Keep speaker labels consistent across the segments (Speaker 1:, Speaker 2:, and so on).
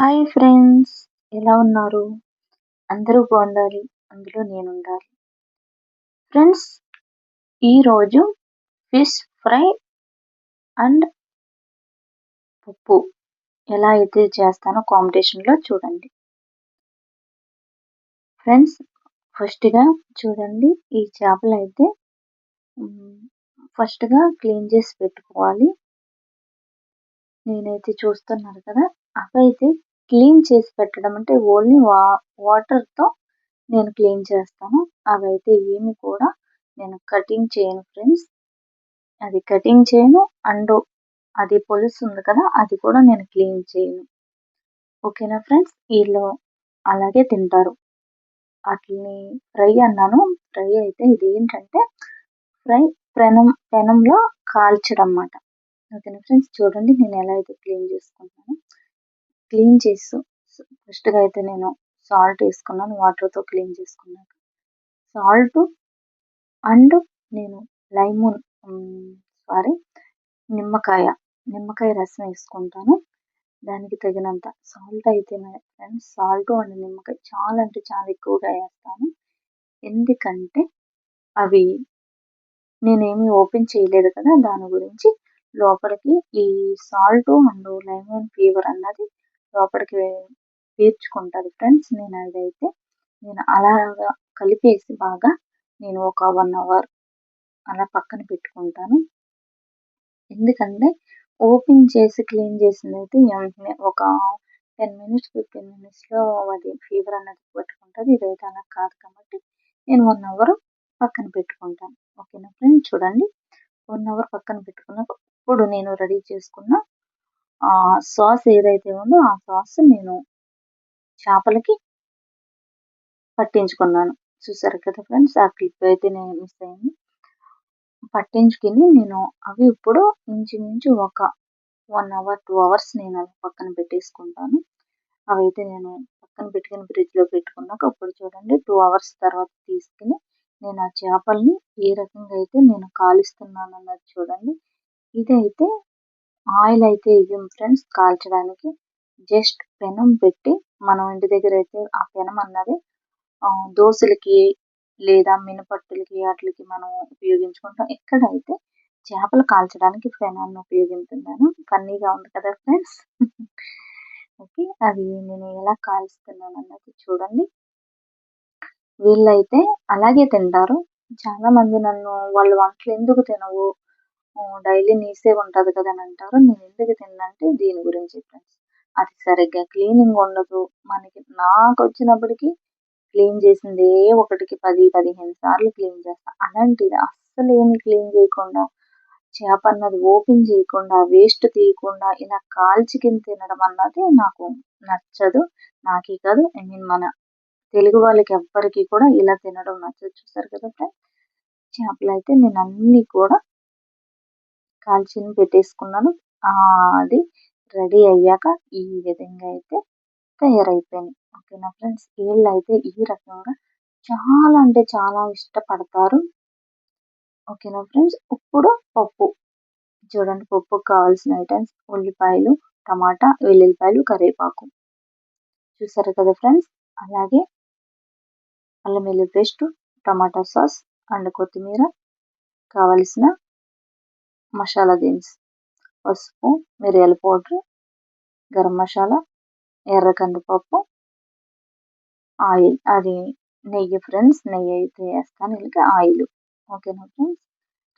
Speaker 1: Hi friends ఎలా ఉన్నారు? అందరూ బాగుండాలి అందులో నేను ఉండాలి ఫ్రెండ్స్ ఈరోజు ఫిష్ ఫ్రై అండ్ పప్పు ఎలా అయితే చేస్తానో కాంపిటీషన్లో చూడండి. ఫ్రెండ్స్ ఫస్ట్గా చూడండి ఈ చేపలు అయితే ఫస్ట్గా క్లీన్ చేసి పెట్టుకోవాలి. నేనైతే చూస్తున్నారు కదా అవైతే క్లీన్ చేసి పెట్టడం అంటే ఓన్లీ వా వాటర్తో నేను క్లీన్ చేస్తాను. అవైతే ఏమి కూడా నేను కటింగ్ చేయను ఫ్రెండ్స్. అది కటింగ్ చేయను అండ్ అది పొలుసు ఉంది కదా అది కూడా నేను క్లీన్ చేయను. ఓకేనా ఫ్రెండ్స్? వీళ్ళు అలాగే తింటారు. వాటిని ఫ్రై అన్నాను. ఫ్రై అయితే ఇది ఏంటంటే ఫ్రై పెనం పెనంలో కాల్చడం అన్నమాట ఓకేనా ఫ్రెండ్స్? చూడండి నేను ఎలా అయితే క్లీన్ చేసుకుంటాను. క్లీన్ చేస్తూ ఫస్ట్గా అయితే నేను సాల్ట్ వేసుకున్నాను వాటర్తో క్లీన్ చేసుకున్నాను సాల్ట్ అండ్ నేను లైమూన్ సారీ నిమ్మకాయ నిమ్మకాయ రసం వేసుకుంటాను. దానికి తగినంత సాల్ట్ అయితే ఫ్రెండ్స్ సాల్ట్ అండ్ నిమ్మకాయ చాలా అంటే చాలా ఎక్కువగా వేస్తాను. ఎందుకంటే అవి నేనేమి ఓపెన్ చేయలేదు కదా దాని గురించి లోపలికి ఈ సాల్ట్ అండ్ లైమన్ ఫీవర్ అన్నది లోపలికి పీల్చుకుంటుంది ఫ్రెండ్స్ నేను అదైతే నేను అలాగా కలిపేసి బాగా నేను ఒక వన్ అవర్ అలా పక్కన పెట్టుకుంటాను. ఎందుకంటే ఓపెన్ చేసి క్లీన్ చేసింది అయితే వెంటనే ఒక టెన్ మినిట్స్ ఫిఫ్టీన్ మినిట్స్లో అది ఫీవర్ అనేది పెట్టుకుంటుంది. ఇదైతే అలా కాదు కాబట్టి నేను వన్ అవర్ పక్కన పెట్టుకుంటాను. ఓకేనా ఫ్రెండ్స్? చూడండి. వన్ అవర్ పక్కన పెట్టుకున్నాక ఇప్పుడు నేను రెడీ చేసుకున్న ఆ సాస్ ఏదైతే ఉందో ఆ సాస్ నేను చేపలకి పట్టించుకున్నాను. చూసారు కదా ఫ్రెండ్స్ ఆ క్లిప్ అయితే నేను మిస్ అయింది. పట్టించుకుని నేను అవి ఇప్పుడు ఇంచుమించు ఒక వన్ అవర్ టూ అవర్స్ నేను అవి పక్కన పెట్టేసుకుంటాను. అవి అయితే నేను పక్కన పెట్టుకుని ఫ్రిడ్జ్లో పెట్టుకున్నాక అప్పుడు చూడండి టూ అవర్స్ తర్వాత తీసుకుని నేను ఆ చేపల్ని ఏ రకంగా అయితే నేను కాలుస్తున్నాను అన్నది చూడండి. ఇదైతే ఆయిల్ అయితే ఇవ్వం ఫ్రెండ్స్ కాల్చడానికి జస్ట్ పెనం పెట్టి మనం ఇంటి దగ్గర అయితే ఆ పెనం అన్నది దోశలకి లేదా మినపట్టులకి వాటికి మనం ఉపయోగించుకుంటాం. ఎక్కడైతే చేపలు కాల్చడానికి పెనాన్ని ఉపయోగించుతున్నాను ఫన్నీగా ఉంది కదా ఫ్రెండ్స్? ఓకే అవి నేను ఎలా కాల్స్తున్నాను అన్నది చూడండి. వీళ్ళైతే అలాగే తింటారు. చాలా మంది నన్ను వాళ్ళ వంటలు ఎందుకు తినవు? డైలీ నీసే ఉంటది కదా అని అంటారు. నేను ఎందుకు తిన్నంటే దీని గురించి ఫ్రెండ్స్ అది సరిగ్గా క్లీనింగ్ ఉండదు. మనకి నాకు వచ్చినప్పటికీ క్లీన్ చేసింది ఏ ఒకటికి పది పదిహేను సార్లు క్లీన్ చేస్తా. అలాంటిది అస్సలు ఏమి క్లీన్ చేయకుండా చేప అన్నది ఓపెన్ చేయకుండా వేస్ట్ తీయకుండా ఇలా కాల్చికిని తినడం అన్నది నాకు నచ్చదు నాకే కాదు. ఐ మీన్ మన తెలుగు వాళ్ళకి ఎవ్వరికి కూడా ఇలా తినడం నచ్చదు. చూసారు కదా ఫ్రెండ్స్ చేపలు అయితే నేను అన్నీ కూడా కాల్చిని పెట్టేసుకున్నాను. అది రెడీ అయ్యాక ఈ విధంగా అయితే తయారైపోయింది. ఓకేనా ఫ్రెండ్స్? వీళ్ళు అయితే ఈ రకంగా చాలా అంటే చాలా ఇష్టపడతారు. ఓకేనా ఫ్రెండ్స్? ఇప్పుడు పప్పు. చూడండి పప్పుకు కావాల్సిన ఐటమ్స్ ఉల్లిపాయలు టమాటా వెల్లుల్లిపాయలు కరివేపాకు. చూసారు కదా ఫ్రెండ్స్? అలాగే అల్లం వెల్లుల్లి పేస్ట్ టమాటా సాస్ అండ్ కొత్తిమీర కావలసిన మసాలా దిన్స్ పసుపు మిరియాల పౌడర్ గరం మసాలా ఎర్ర కందిపప్పు ఆయిల్. అది నెయ్యి ఫ్రెండ్స్ నెయ్యి అయితే వేస్తాను. ఇలాగే ఆయిల్. ఓకేనా ఫ్రెండ్స్?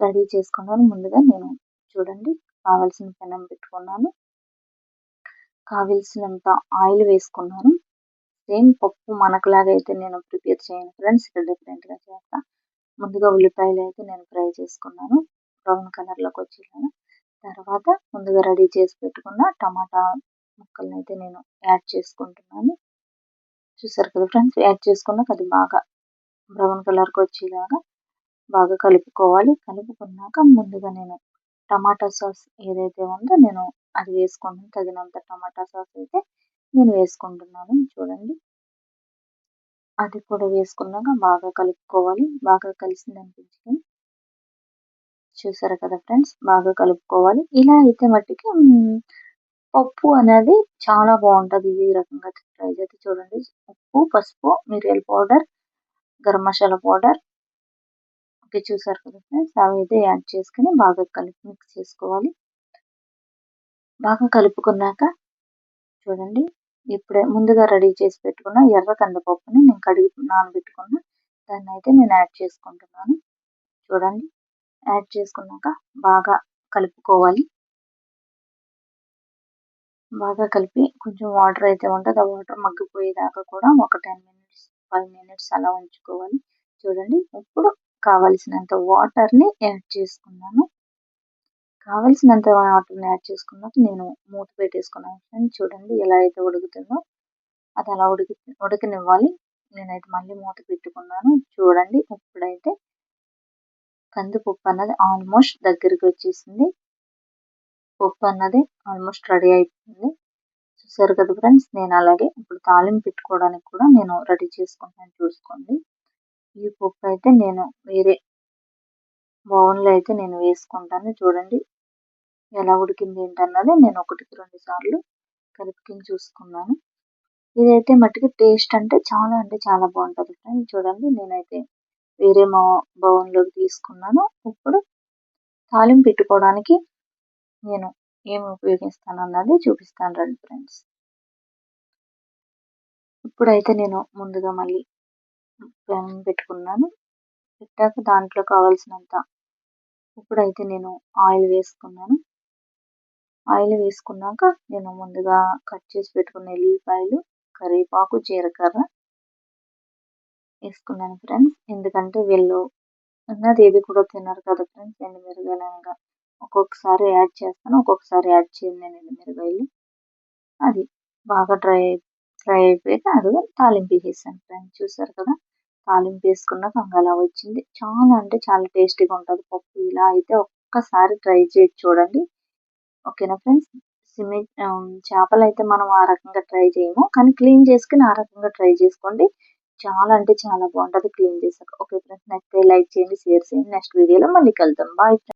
Speaker 1: రెడీ చేసుకున్నాను ముందుగా నేను చూడండి కావలసిన పెనం పెట్టుకున్నాను. కావలసినంత ఆయిల్ వేసుకున్నాను. సేమ్ పప్పు మనకులాగా అయితే నేను ప్రిపేర్ చేయను. ఫ్రెండ్స్ ఇక్కడ డిఫరెంట్గా చేస్తాను ముందుగా ఉల్లిపాయలు అయితే నేను ఫ్రై చేసుకున్నాను. బ్రౌన్ కలర్లోకి వచ్చేలాగా తర్వాత ముందుగా రెడీ చేసి పెట్టుకున్న టమాటా ముక్కల్ని అయితే నేను యాడ్ చేసుకుంటున్నాను. చూసారు కదా ఫ్రెండ్స్ యాడ్ చేసుకున్నాక అది బాగా బ్రౌన్ కలర్కి వచ్చేలాగా బాగా కలుపుకోవాలి. కలుపుకున్నాక ముందుగా నేను టమాటా సాస్ ఏదైతే ఉందో నేను అది వేసుకుంటాను తగినంత టమాటా సాస్ అయితే నేను వేసుకుంటున్నాను. చూడండి. అది కూడా వేసుకున్నాక బాగా కలుపుకోవాలి. బాగా కలిసింది అనిపించుకొని చూసారు కదా ఫ్రెండ్స్ బాగా కలుపుకోవాలి. ఇలా అయితే మట్టికి పప్పు అనేది చాలా బాగుంటుంది. ఈ రకంగా ట్రై చేస్తే చూడండి. ఉప్పు పసుపు మిరియాల powder garam masala powder. Okay చూసారు కదా ఫ్రెండ్స్? అవి అయితే యాడ్ చేసుకుని బాగా కలిపి మిక్స్ చేసుకోవాలి. బాగా కలుపుకున్నాక చూడండి. ఇప్పుడే ముందుగా రెడీ చేసి పెట్టుకున్న ఎర్ర కందిపప్పుని నేను కడిగి నానబెట్టుకున్న దాన్ని అయితే నేను యాడ్ చేసుకుంటున్నాను. చూడండి. యాడ్ చేసుకున్నాక బాగా కలుపుకోవాలి. బాగా కలిపి కొంచెం వాటర్ అయితే ఉంటుంది. ఆ వాటర్ మగ్గిపోయేదాకా కూడా ఒక టెన్ మినిట్స్ ఫైవ్ మినిట్స్ అలా ఉంచుకోవాలి. చూడండి ఇప్పుడు కావలసినంత వాటర్ని యాడ్ చేసుకున్నాను. కావలసినంత వాటర్ని యాడ్ చేసుకున్నాక నేను మూత పెట్టేసుకున్నాను చూడండి ఎలా అయితే ఉడుకుతుందో అది అలా ఉడికి ఉడకనివ్వాలి. నేనైతే మళ్ళీ మూత పెట్టుకున్నాను. చూడండి ఇప్పుడైతే కందిపప్పు అన్నది ఆల్మోస్ట్ దగ్గరికి వచ్చేసింది. పప్పు అన్నది ఆల్మోస్ట్ రెడీ అయిపోయింది. చూసారు కదా ఫ్రెండ్స్ నేను అలాగే ఇప్పుడు తాలింపు పెట్టుకోవడానికి కూడా నేను రెడీ చేసుకుంటాను చూసుకోండి. ఈ పప్పు అయితే నేను వేరే బౌన్లో అయితే నేను వేసుకుంటాను చూడండి. ఎలా ఉడికింది ఏంటన్నది నేను ఒకటికి రెండు సార్లు కలిపి చూసుకున్నాను. ఇదైతే మట్టికి టేస్ట్ అంటే చాలా అంటే చాలా బాగుంటుంది ఫ్రెండ్స్ చూడండి నేనైతే వేరే మా బౌన్లోకి తీసుకున్నాను. ఇప్పుడు తాలింపు పెట్టుకోవడానికి నేను ఏమి ఉపయోగిస్తాను అన్నది చూపిస్తాను రండి ఫ్రెండ్స్ ఇప్పుడైతే నేను ముందుగా మళ్ళీ పెన్ పెట్టుకున్నాను. పెట్టాక దాంట్లో కావాల్సినంత ఇప్పుడైతే నేను ఆయిల్ వేసుకున్నాను. ఆయిల్ వేసుకున్నాక నేను ముందుగా కట్ చేసి పెట్టుకున్న ఎల్లిపాయలు కరివేపాకు జీలకర్ర వేసుకున్నాను ఫ్రెండ్స్ ఎందుకంటే వీళ్ళు అన్నది ఏది కూడా తినరు కదా ఫ్రెండ్స్ ఎండుమిరగాయలు అనగా ఒక్కొక్కసారి యాడ్ చేస్తాను ఒక్కొక్కసారి యాడ్ చేయను నేను ఎండుమిరగాయలు. అది బాగా డ్రై ఫ్రై అయిపోయాక అది తాలింపు వేసేసాను ఫ్రెండ్స్ చూసారు కదా? తాలింపు వేసుకున్నాక అలా వచ్చింది. చాలా అంటే చాలా టేస్టీగా ఉంటుంది పప్పు. ఇలా అయితే ఒక్కసారి ట్రై చేసి చూడండి. ఓకేనా ఫ్రెండ్స్ సిమి చేపలు అయితే మనం ఆ రకంగా ట్రై చేయము. కానీ క్లీన్ చేసుకుని ఆ రకంగా ట్రై చేసుకోండి. చాలా అంటే చాలా బాగుంటుంది. క్లీన్ చేసాక ఓకే ఫ్రెండ్స్ నెక్స్ట్ లైక్ చేయండి షేర్ చేయండి. నెక్స్ట్ వీడియోలో మళ్ళీ కలుద్దాం. బాయ్